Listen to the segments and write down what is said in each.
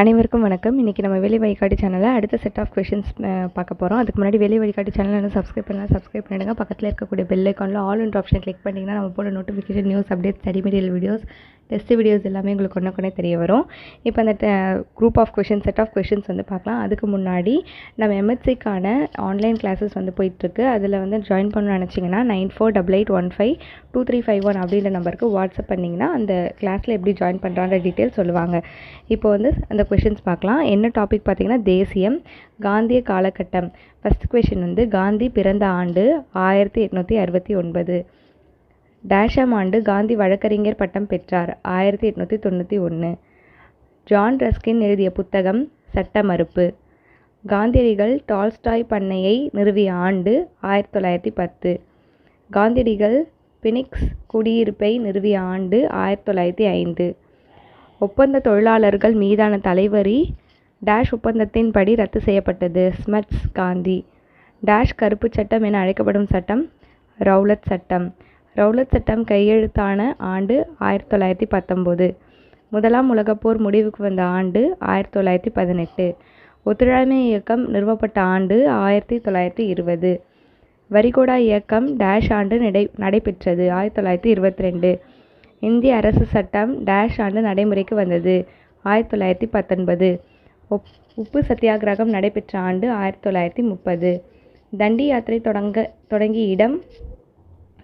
அனைவருக்கும் வணக்கம். இன்றைக்கி நம்ம வெளி வழிகாட்டி சேனலில் அடுத்த செட் ஆஃப் கொஷின்ஸ் பார்க்க போகிறோம் அதுக்கு முன்னாடி வெளி வழிகாட்டி சேனலை இன்னும் சப்ஸ்கிரைப் பண்ணலாம். சப்ஸ்கிரைப் பண்ணிடுங்க. பக்கத்தில் இருக்கக்கூடிய பெல் ஐக்கானில் ஆல் அண்ட் ஆப்ஷன் கிளிக் பண்ணிங்கன்னா நம்ம போல notification news update study material videos test videos எல்லாமே உங்களுக்கு ஒன்று கொண்டே தெரிய வரும். இப்போ அந்த group of question set of questions வந்து பார்க்கலாம். அதுக்கு முன்னாடி நம்ம எம்எஸ்சிக்கான ஆன்லைன் கிளாஸஸ் வந்து போயிட்டுருக்கு. அதில் வந்து ஜாயின் பண்ணணும்னு நினச்சிங்கன்னா nine four double eight one five two three five one அப்படின்ற நம்பருக்கு வாட்ஸ்அப் பண்ணிங்கன்னா அந்த கிளாஸில் எப்படி ஜாயின் பண்ணுறான்ற டீட்டெயில் சொல்லுவாங்க. இப்போ வந்து அந்த கொஷின்ஸ் பார்க்கலாம். என்ன டாபிக் பார்த்தீங்கன்னா தேசியம் காந்திய காலகட்டம். ஃபஸ்ட் கொஷின் வந்து காந்தி பிறந்த ஆண்டு ஆயிரத்தி எட்நூற்றி அறுபத்தி ஒன்பது. டேஷாம் ஆண்டு காந்தி வழக்கறிஞர் பட்டம் பெற்றார் ஆயிரத்தி எட்நூற்றி தொண்ணூற்றி ஒன்று. ஜான் ரஸ்கின் எழுதிய புத்தகம் சட்ட மறுப்பு காந்தியடிகள் டால்ஸ்டாய் பண்ணையை நிறுவிய ஆண்டு ஆயிரத்தி தொள்ளாயிரத்தி பத்து. காந்தியடிகள் பினிக்ஸ் குடியிருப்பை நிறுவிய ஆண்டு ஆயிரத்தி தொள்ளாயிரத்தி ஐந்து. ஒப்பந்த தொழிலாளர்கள் மீதான தலைவரி டேஷ் ஒப்பந்தத்தின்படி ரத்து செய்யப்பட்டது. ஸ்மட்ஸ் காந்தி. டேஷ் கருப்பு சட்டம் என அழைக்கப்படும் சட்டம் ரௌலத் சட்டம். ரௌலத் சட்டம் கையெழுத்தான ஆண்டு ஆயிரத்தி தொள்ளாயிரத்தி பத்தொம்போது முதலாம் உலகப்போர் முடிவுக்கு வந்த ஆண்டு ஆயிரத்தி தொள்ளாயிரத்தி பதினெட்டு. ஒத்துழையாமை இயக்கம் நிறுவப்பட்ட ஆண்டு ஆயிரத்தி தொள்ளாயிரத்தி இருபது. வரிகோடா இயக்கம் டேஷ் ஆண்டு நடை நடைபெற்றது. ஆயிரத்தி தொள்ளாயிரத்தி இருபத்தி ரெண்டு. இந்திய அரசு சட்டம் டேஷ் ஆண்டு நடைமுறைக்கு வந்தது. ஆயிரத்தி தொள்ளாயிரத்தி பத்தொன்பது. ஒப் உப்பு சத்தியாகிரகம் நடைபெற்ற ஆண்டு ஆயிரத்தி தொள்ளாயிரத்தி முப்பது. தண்டி யாத்திரை தொடங்க தொடங்கிய இடம்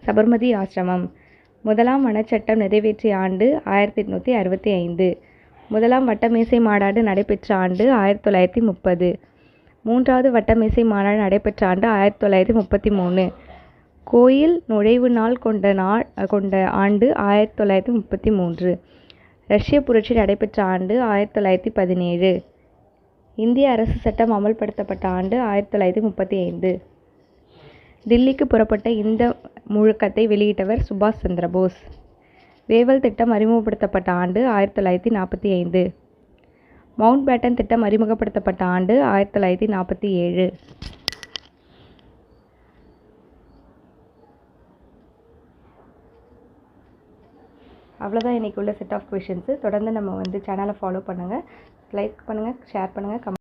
சபர்மதி ஆசிரமம். முதலாம் வனச்சட்டம் நிறைவேற்றிய ஆண்டு ஆயிரத்தி எட்நூற்றி அறுபத்தி ஐந்து. முதலாம் வட்டமேசை மாநாடு நடைபெற்ற ஆண்டு ஆயிரத்தி தொள்ளாயிரத்தி முப்பது. மூன்றாவது வட்டமேசை மாநாடு நடைபெற்ற ஆண்டு ஆயிரத்தி தொள்ளாயிரத்தி முப்பத்தி மூணு. கோயில் நுழைவு நாள் கொண்ட நாள் கொண்ட ஆண்டு ஆயிரத்தி தொள்ளாயிரத்தி முப்பத்தி மூன்று. ரஷ்ய புரட்சி நடைபெற்ற ஆண்டு ஆயிரத்தி தொள்ளாயிரத்தி பதினேழு. இந்திய அரசு சட்டம் அமல்படுத்தப்பட்ட ஆண்டு ஆயிரத்தி தொள்ளாயிரத்தி முப்பத்தி ஐந்து. தில்லிக்கு புறப்பட்ட இந்த முழக்கத்தை வெளியிட்டவர் சுபாஷ் சந்திரபோஸ் வேவல் திட்டம் அறிமுகப்படுத்தப்பட்ட ஆண்டு ஆயிரத்தி தொள்ளாயிரத்தி நாற்பத்தி ஐந்து. மவுண்ட் பேட்டன் திட்டம் அறிமுகப்படுத்தப்பட்ட ஆண்டு ஆயிரத்தி தொள்ளாயிரத்தி நாற்பத்தி ஏழு. அவ்வளோதான் இன்றைக்கி உள்ள செட் ஆஃப் கொஷின்ஸு தொடர்ந்து நம்ம வந்து சேனலை ஃபாலோ பண்ணுங்கள் லைக் பண்ணுங்கள் ஷேர் பண்ணுங்கள் கம்